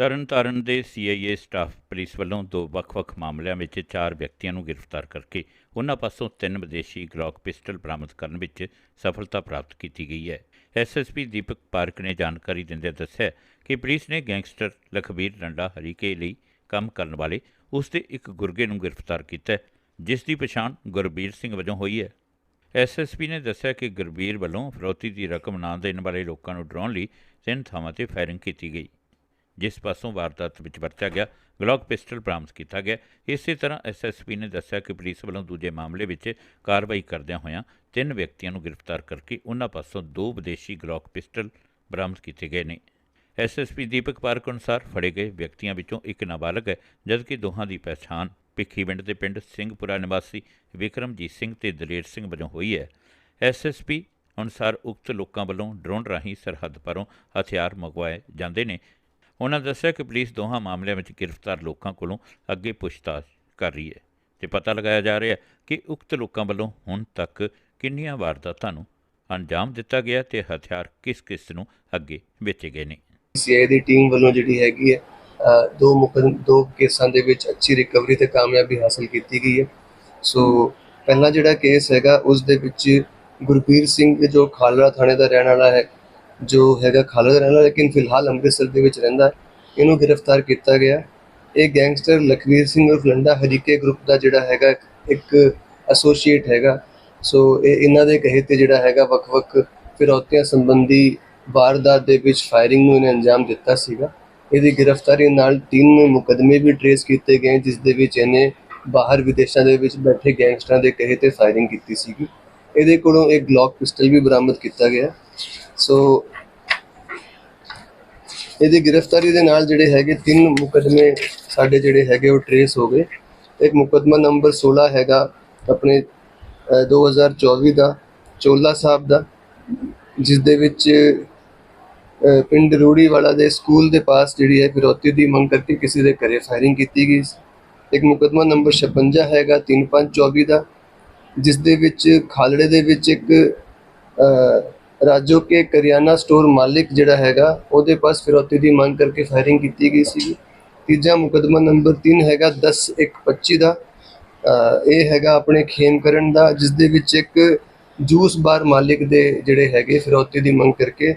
ਤਰਨਤਾਰਨ ਦੇ CIA staff police ਵੱਲੋਂ ਦੋ ਵੱਖ-ਵੱਖ ਮਾਮਲਿਆਂ ਵਿੱਚ ਚਾਰ ਵਿਅਕਤੀਆਂ ਨੂੰ ਗ੍ਰਿਫਤਾਰ ਕਰਕੇ ਉਹਨਾਂ ਪਾਸੋਂ ਤਿੰਨ ਵਿਦੇਸ਼ੀ ਗਲੌਕ ਪਿਸਟਲ ਬਰਾਮਦ ਕਰਨ ਵਿੱਚ ਸਫਲਤਾ ਪ੍ਰਾਪਤ ਕੀਤੀ ਗਈ ਹੈ। ਐਸਐਸਪੀ ਦੀਪਕ ਪਾਰਕ ਨੇ ਜਾਣਕਾਰੀ ਦਿੰਦਿਆਂ ਦੱਸਿਆ ਕਿ ਪੁਲਿਸ ਨੇ ਗੈਂਗਸਟਰ ਲਖਬੀਰ ਡੰਡਾ ਹਰੀਕੇ ਲਈ ਕੰਮ ਕਰਨ ਵਾਲੇ ਉਸ ਦੇ ਇੱਕ ਗੁਰਗੇ ਨੂੰ ਗ੍ਰਿਫਤਾਰ ਕੀਤਾ ਜਿਸ ਦੀ ਪਛਾਣ ਗੁਰਬੀਰ ਸਿੰਘ ਵਜੋਂ ਹੋਈ ਹੈ। ਐਸਐਸਪੀ ਨੇ ਦੱਸਿਆ ਕਿ ਗੁਰਬੀਰ ਵੱਲੋਂ ਫਰੋਤੀ ਦੀ ਰਕਮ ਨਾ ਦੇਣ ਵਾਲੇ ਲੋਕਾਂ ਨੂੰ ਡਰਾਉਣ ਲਈ ਤਿੰਨ ਥਾਵਾਂ ਤੇ ਫਾਇਰਿੰਗ ਕੀਤੀ ਗਈ। ਜਿਸ ਪਾਸੋਂ ਵਾਰਦਾਤ ਵਿੱਚ ਵਰਤਿਆ ਗਿਆ ਗਲੌਕ ਪਿਸਟਲ ਬਰਾਮਦ ਕੀਤਾ ਗਿਆ। ਇਸੇ ਤਰ੍ਹਾਂ ਐਸਐਸਪੀ ਨੇ ਦੱਸਿਆ ਕਿ ਪੁਲਿਸ ਵੱਲੋਂ ਦੂਜੇ ਮਾਮਲੇ ਵਿੱਚ ਕਾਰਵਾਈ ਕਰਦਿਆਂ ਹੋਇਆਂ ਤਿੰਨ ਵਿਅਕਤੀਆਂ ਨੂੰ ਗ੍ਰਿਫਤਾਰ ਕਰਕੇ ਉਹਨਾਂ ਪਾਸੋਂ ਦੋ ਵਿਦੇਸ਼ੀ ਗਲੌਕ ਪਿਸਟਲ ਬਰਾਮਦ ਕੀਤੇ ਗਏ ਨੇ। ਐਸਐਸਪੀ ਦੀਪਕ ਪਾਰਕ ਅਨੁਸਾਰ ਫੜੇ ਗਏ ਵਿਅਕਤੀਆਂ ਵਿੱਚੋਂ ਇੱਕ ਨਾਬਾਲਗ ਹੈ, ਜਦਕਿ ਦੋਹਾਂ ਦੀ ਪਛਾਣ ਭਿੱਖੀਵਿੰਡ ਦੇ ਪਿੰਡ ਸਿੰਘਪੁਰਾ ਨਿਵਾਸੀ ਵਿਕਰਮਜੀਤ ਸਿੰਘ ਤੇ ਦਲੇਰ ਸਿੰਘ ਵਜੋਂ ਹੋਈ ਹੈ। ਐਸਐਸਪੀ ਅਨੁਸਾਰ ਉਕਤ ਲੋਕਾਂ ਵੱਲੋਂ ਡਰੋਨ ਰਾਹੀਂ ਸਰਹੱਦ ਪਰੋਂ ਹਥਿਆਰ ਮੰਗਵਾਏ ਜਾਂਦੇ ਨੇ ਉਹਨਾਂ ਦੱਸਿਆ ਕਿ ਪੁਲਿਸ ਦੋਹਾਂ ਮਾਮਲਿਆਂ ਵਿੱਚ ਗ੍ਰਿਫਤਾਰ ਲੋਕਾਂ ਕੋਲੋਂ ਅੱਗੇ ਪੁੱਛਤਾਛ ਕਰ ਰਹੀ ਹੈ ਤੇ ਪਤਾ ਲਗਾਇਆ ਜਾ ਰਿਹਾ ਹੈ ਕਿ ਉਕਤ ਲੋਕਾਂ ਵੱਲੋਂ ਹੁਣ ਤੱਕ ਕਿੰਨੀਆਂ ਵਾਰਦਾਤਾਂ ਨੂੰ ਅੰਜਾਮ ਦਿੱਤਾ ਗਿਆ ਤੇ ਹਥਿਆਰ ਕਿਸ-ਕਿਸ ਨੂੰ ਅੱਗੇ ਵੇਚੇ ਗਏ ਨੇ। ਸੀਆਈ ਦੀ ਟੀਮ ਵੱਲੋਂ ਜਿਹੜੀ ਹੈਗੀ ਹੈ ਦੋ ਮੁਕਦ, ਦੋ ਕੇਸਾਂ ਦੇ ਵਿੱਚ ਅੱਛੀ ਰਿਕਵਰੀ ਤੇ ਕਾਮਯਾਬੀ ਹਾਸਲ ਕੀਤੀ ਗਈ ਹੈ। ਸੋ ਪਹਿਲਾ ਜਿਹੜਾ ਕੇਸ ਹੈਗਾ, ਉਸ ਦੇ ਵਿੱਚ ਗੁਰਬੀਰ ਸਿੰਘ, ਜੋ ਖਾਲੜਾ ਥਾਣੇ ਦਾ ਰਹਿਣ ਵਾਲਾ ਹੈ ਜੋ ਹੈਗਾ ਖਾਲੜਾ ਦਾ ਲੇਕਿਨ ਫਿਲਹਾਲ ਅੰਮ੍ਰਿਤਸਰ ਦੇ ਵਿੱਚ ਰਹਿੰਦਾ ਇਹਨੂੰ ਗ੍ਰਿਫਤਾਰ ਕੀਤਾ ਗਿਆ ਇਹ ਗੈਂਗਸਟਰ ਲਖਵੀਰ ਸਿੰਘ ਉਰਫ ਲੰਡਾ ਹਰੀਕੇ ਗਰੁੱਪ ਦਾ ਜਿਹੜਾ ਹੈਗਾ, ਇੱਕ ਐਸੋਸੀਏਟ ਹੈਗਾ। ਸੋ ਇਹ ਇਹਨਾਂ ਦੇ ਕਹੇ ਤੇ ਜਿਹੜਾ ਹੈਗਾ, ਵੱਖ-ਵੱਖ ਫਿਰੌਤੀਆਂ ਸੰਬੰਧੀ ਵਾਰਦਾਤ ਦੇ ਵਿੱਚ ਫਾਇਰਿੰਗ ਨੂੰ ਇਹਨੇ ਅੰਜਾਮ ਦਿੱਤਾ ਸੀਗਾ। ਇਹਦੀ ਗ੍ਰਿਫਤਾਰੀ ਨਾਲ ਤਿੰਨ ਮੁਕਦਮੇ ਵੀ ਟਰੇਸ ਕੀਤੇ ਗਏ, ਜਿਸ ਦੇ ਵਿੱਚ ਇਹਨੇ ਬਾਹਰ ਵਿਦੇਸ਼ਾਂ ਦੇ ਵਿੱਚ ਬੈਠੇ ਗੈਂਗਸਟਰਾਂ ਦੇ ਕਹੇ ਤੇ ਫਾਇਰਿੰਗ ਕੀਤੀ ਸੀਗੀ। ਇਹਦੇ ਕੋਲੋਂ ਇੱਕ ਗਲੌਕ ਪਿਸਟਲ ਵੀ ਬਰਾਮਦ ਕੀਤਾ ਗਿਆ ਸੋ ਇਹਦੀ ਗ੍ਰਿਫਤਾਰੀ ਦੇ ਨਾਲ ਜਿਹੜੇ ਹੈਗੇ ਤਿੰਨ ਮੁਕਦਮੇ ਸਾਡੇ ਜਿਹੜੇ ਹੈਗੇ ਉਹ ਟਰੇਸ ਹੋ ਗਏ। ਇੱਕ ਮੁਕਦਮਾ ਨੰਬਰ 16 ਹੈਗਾ ਆਪਣੇ ਅ, 2024 ਦਾ ਚੋਲਾ ਸਾਹਿਬ ਦਾ ਜਿਸ ਦੇ ਵਿੱਚ ਪਿੰਡ ਰੂੜੀ ਵਾਲਾ ਦੇ ਸਕੂਲ ਦੇ ਪਾਸ ਜਿਹੜੀ ਹੈ ਫਿਰੌਤੀ ਦੀ ਮੰਗ ਕਰਕੇ ਕਿਸੇ ਦੇ ਘਰੇ ਫਾਇਰਿੰਗ ਕੀਤੀ ਗਈ ਇੱਕ ਮੁਕਦਮਾ ਨੰਬਰ 56 ਹੈਗਾ 3524 ਦਾ ਜਿਸ ਦੇ ਵਿੱਚ ਖਾਲੜੇ ਦੇ ਵਿੱਚ ਇੱਕ ਰਾਜੋ ਕੇ ਕਰਿਆਨਾ ਸਟੋਰ ਮਾਲਿਕ ਜਿਹੜਾ ਹੈਗਾ ਉਹਦੇ ਪਾਸ ਫਿਰੌਤੀ ਦੀ ਮੰਗ ਕਰਕੇ ਫਾਇਰਿੰਗ ਕੀਤੀ ਗਈ ਸੀ ਤੀਜਾ ਮੁਕਦਮਾ ਨੰਬਰ 3 ਹੈਗਾ 10125 ਦਾ। ਇਹ ਹੈਗਾ ਆਪਣੇ ਖੇਮਕਰਨ ਦਾ ਜਿਸ ਦੇ ਵਿੱਚ ਇੱਕ ਜੂਸ ਬਾਰ ਮਾਲਿਕ ਦੇ ਜਿਹੜੇ ਹੈਗੇ ਫਿਰੌਤੀ ਦੀ ਮੰਗ ਕਰਕੇ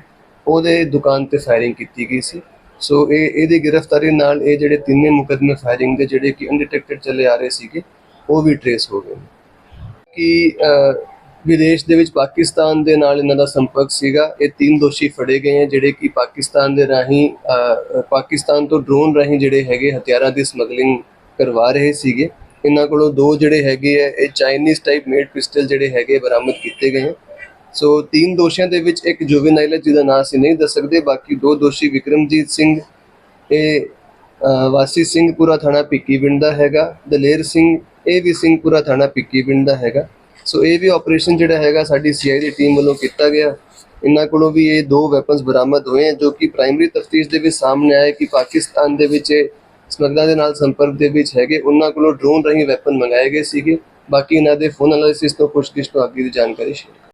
ਉਹਦੇ ਦੁਕਾਨ ਤੇ ਫਾਇਰਿੰਗ ਕੀਤੀ ਗਈ ਸੀ। ਸੋ ਇਹ ਇਹਦੀ ਗ੍ਰਿਫਤਾਰੀ ਨਾਲ ਇਹ ਜਿਹੜੇ ਤਿੰਨੇ ਮੁਕਦਮੇ ਫਾਇਰਿੰਗ ਦੇ ਜਿਹੜੇ ਕਿ ਅਨਡਿਟੈਕਟਡ ਚੱਲੇ ਆ ਰਹੇ ਸੀਗੇ ਉਹ ਵੀ ਟਰੇਸ ਹੋ ਗਏ ਕਿ ਅ, ਵਿਦੇਸ਼ ਦੇ ਵਿੱਚ ਪਾਕਿਸਤਾਨ ਦੇ ਨਾਲ ਇਹਨਾਂ ਦਾ ਸੰਪਰਕ ਸੀਗਾ। ਇਹ ਤਿੰਨ ਦੋਸ਼ੀ ਫੜੇ ਗਏ ਹੈ ਜਿਹੜੇ ਕਿ ਪਾਕਿਸਤਾਨ ਦੇ ਰਾਹੀਂ ਪਾਕਿਸਤਾਨ ਤੋਂ ਡਰੋਨ ਰਾਹੀਂ ਜਿਹੜੇ ਹੈਗੇ ਹਥਿਆਰਾਂ ਦੀ ਸਮਗਲਿੰਗ ਕਰਵਾ ਰਹੇ ਸੀਗੇ। ਇਹਨਾਂ ਕੋਲੋਂ ਦੋ ਜਿਹੜੇ ਹੈਗੇ ਹੈ ਇਹ ਚਾਈਨੀਜ਼ ਟਾਈਪ ਮੇਡ ਪਿਸਟਲ ਜਿਹੜੇ ਹੈਗੇ ਬਰਾਮਦ ਕੀਤੇ ਗਏ ਹੈ। ਸੋ ਤਿੰਨ ਦੋਸ਼ੀਆਂ ਦੇ ਵਿੱਚ ਇੱਕ ਜੁਵੇਨਾਈਲ ਹੈ ਜਿਹਦਾ ਨਾਂ ਅਸੀਂ ਨਹੀਂ ਦੱਸ ਸਕਦੇ। ਬਾਕੀ ਦੋ ਦੋਸ਼ੀ ਵਿਕਰਮਜੀਤ ਸਿੰਘ ਇਹ ਅ, ਵਾਸੀ ਸਿੰਘਪੁਰਾ ਥਾਣਾ ਭਿੱਖੀਵਿੰਡ ਦਾ ਹੈਗਾ। ਦਲੇਰ ਸਿੰਘ ਇਹ ਵੀ ਸਿੰਘਪੁਰਾ ਥਾਣਾ ਭਿੱਖੀਵਿੰਡ ਦਾ ਹੈਗਾ। ਸੋ ਇਹ ਵੀ ਆਪਰੇਸ਼ਨ ਜਿਹੜਾ ਹੈਗਾ ਸਾਡੀ ਸੀਆਈ ਦੀ ਟੀਮ ਵੱਲੋਂ ਕੀਤਾ ਗਿਆ। ਇਹਨਾਂ ਕੋਲੋਂ ਵੀ ਇਹ ਦੋ ਵੈਪਨਸ ਬਰਾਮਦ ਹੋਏ ਹਨ, ਜੋ ਕਿ ਪ੍ਰਾਇਮਰੀ ਤਫਤੀਸ਼ ਦੇ ਵਿੱਚ ਸਾਹਮਣੇ ਆਇਆ ਕਿ ਪਾਕਿਸਤਾਨ ਦੇ ਵਿੱਚ ਸਮਗਲਰਾਂ ਦੇ ਨਾਲ ਸੰਪਰਕ ਦੇ ਵਿੱਚ ਹੈਗੇ। ਉਹਨਾਂ ਕੋਲੋਂ ਡਰੋਨ ਰਾਹੀਂ ਵੈਪਨ ਮੰਗਾਏ ਗਏ ਸੀਗੇ। ਬਾਕੀ ਇਹਨਾਂ ਦੇ ਫੋਨ ਐਨਾਲਿਸਿਸ ਤੋਂ ਪੁੱਛਗਿੱਛ ਤੋਂ ਅੱਗੇ ਦੀ ਜਾਣਕਾਰੀ ਸ਼ੇਅਰ